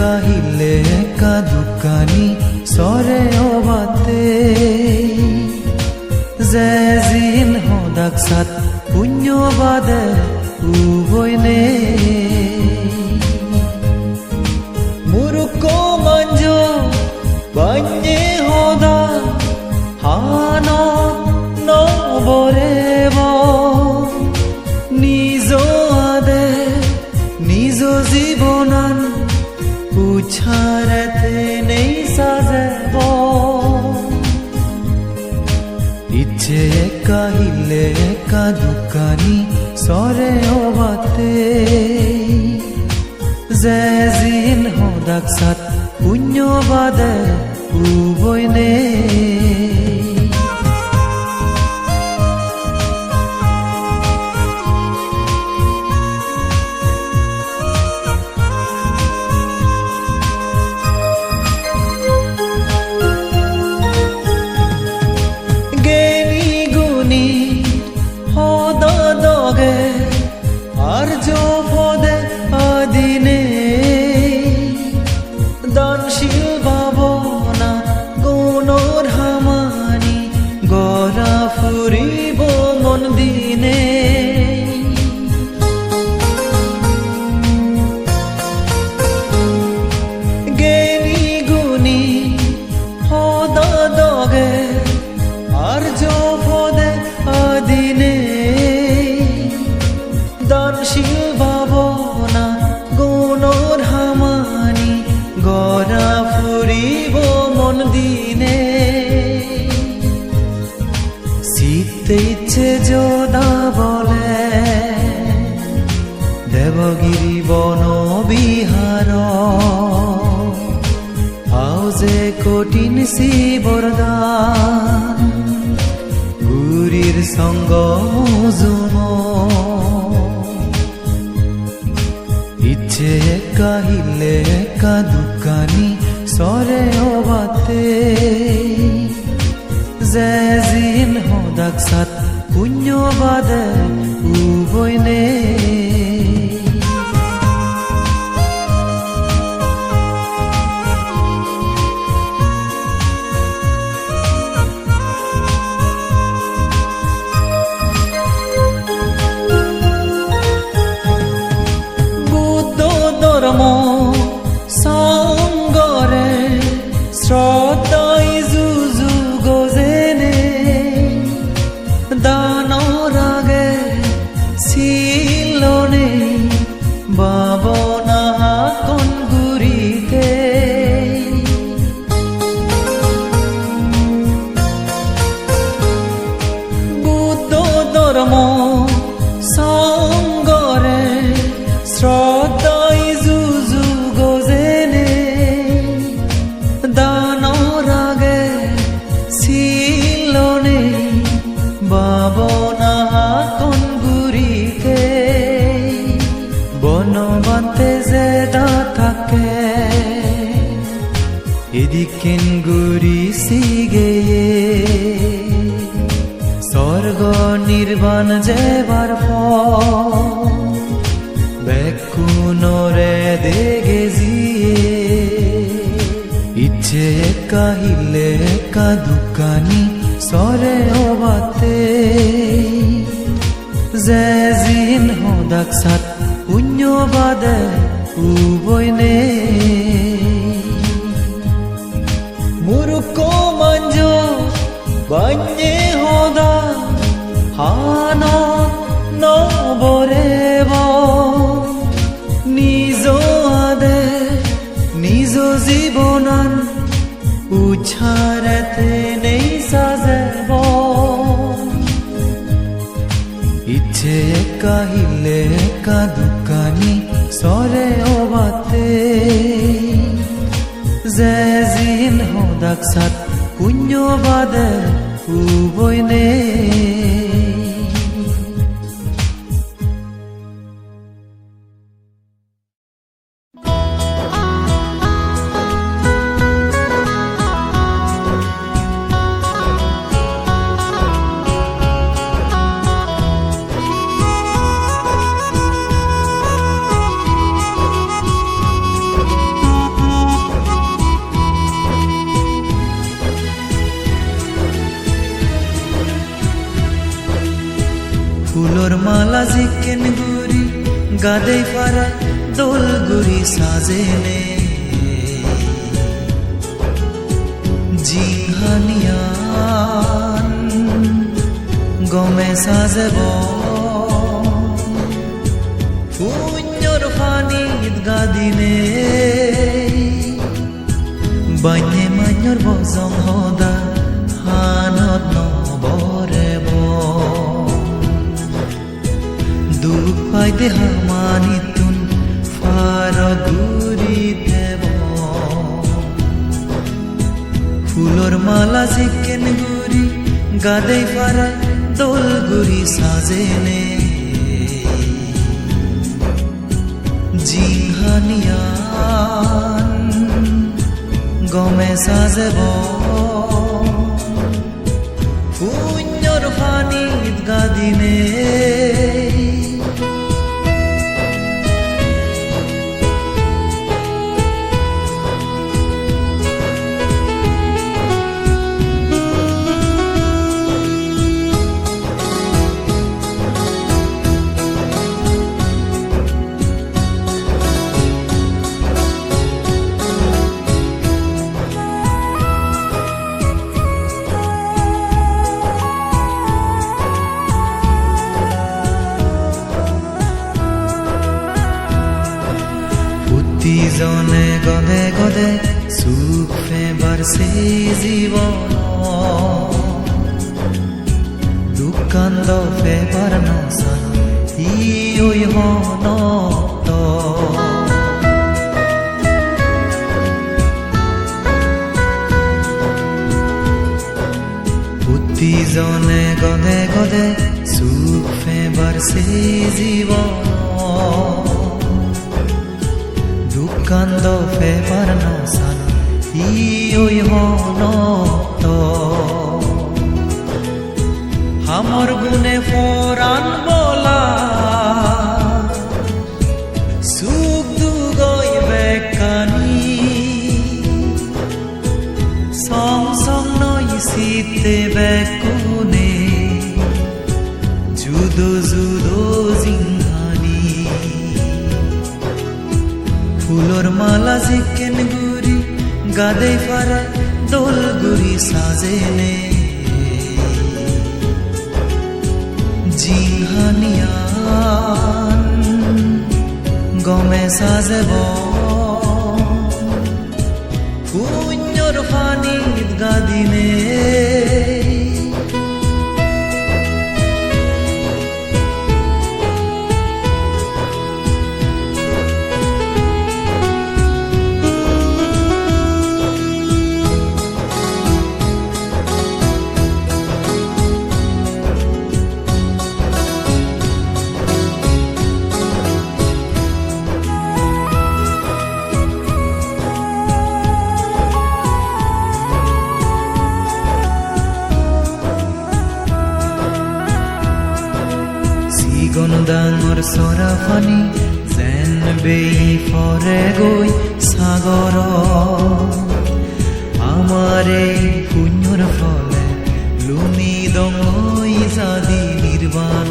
কাহিলে কাদুকানি সরে অবাতে জেজিন হদাক সাত পুণ্য বাদে ইচ্ছে কাহিলে কাদুকানি সরে অবাতে জেজিন হদাক সাত পুণ্যবাদে উবইনে দেবগিরি বন বিহার। যে কঠিন শিবরদান। গুরির সঙ্গ মুজুম। ইচ্ছে কাহিলে কাদুকানি সরে অবাতে জেজিন হদাক সাত, পুণ্য বাদে উবইনে সিগে স্বর্গ নির্বাণ যেবার বেকুনরে দেগে জিয়ে। ইচ্ছে কাহিলে কাদুকানি সরে অবাতে জেজিন হদাক সাত, পুণ্য বাদে উবইনে বান্যে হদা হান নবরেব নিজ আদে, নিজ জীবনান উছারেতে নেই সাজেব। ইচ্ছে কাহিলে কাদুকানি সরে অবাতে। জেজিন হদাক সাত পুণ্য uboi ne ফুলোর মালা জিকেন গুড়ি গাদে পাড়া দোল গুড়ি সাজে নে। জিহানিয়ান, গমে সাজেব। পুণ্যর ফানিত গাদিনে বান্য গাদে দোলগুড়ি দোল গুরি সাজেনে জিহানিয়ান গমে সাজেব। শূন্যর ফানিত গাদিনে। প্ৰতিজনে গদে গদে সুখ ফেবার সে জীবন দুঃখান্দ ফেবার নসান ই ওই হনত প্ৰতিজনে গদে গদে সুখ ফেবার সে জীবন। আমার গুনে ফরান বলা সুখ দুগই বেকানি সং সং নই শীতে বেকুনে জিকেন গুরি গাদে ফারা দোল গুরি সাজেনে জিহানিয়ান গমে সাজে পুণ্যর ডাঙৰ চৰাফানি যেন বেই ফৰে গৈ সাগৰ আমাৰ শূন্যৰ ফলে লুনি দঙৈ জাদি নিৰ্বাণ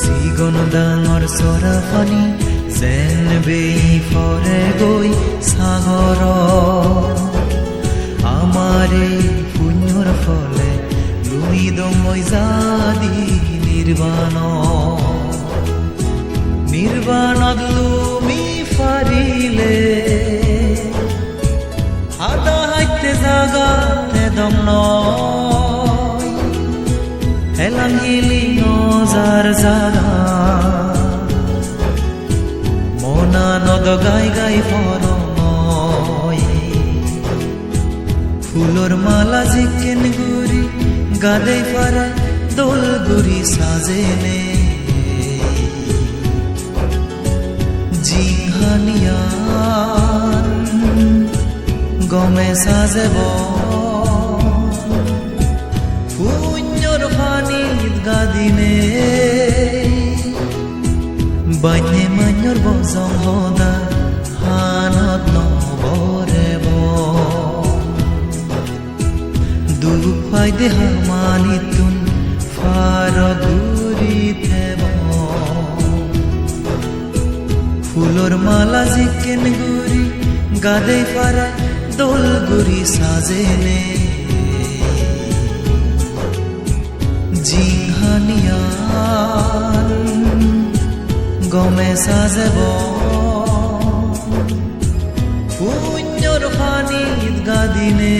সিগন ডাঙৰ চৰাফানি যেন বেই ফৰে গৈ সাগৰ নির্বাণত লুমি ফারিলে হাতা হাইতে জাগাতে দম নয় হেলান হিলি নজার জাগা। মনা নদ গাই গাই ফরময় ফুলর মালা জিকেন গুরি গাদে দোল গুরি সাজেনে জিহানিয়ান গমে সাজেব পুণ্যর ফানিত গাদিনে বান্যে মান্যর বজং হদা দে হামানিতুন ফারগুরিতে ফুলর মালা জিকেন গুরি, গাদে পারা দোল গুরি সাজেনে জিংহানিয়ান গমে সাজেব। পুণ্যর ফানিত গাদিনে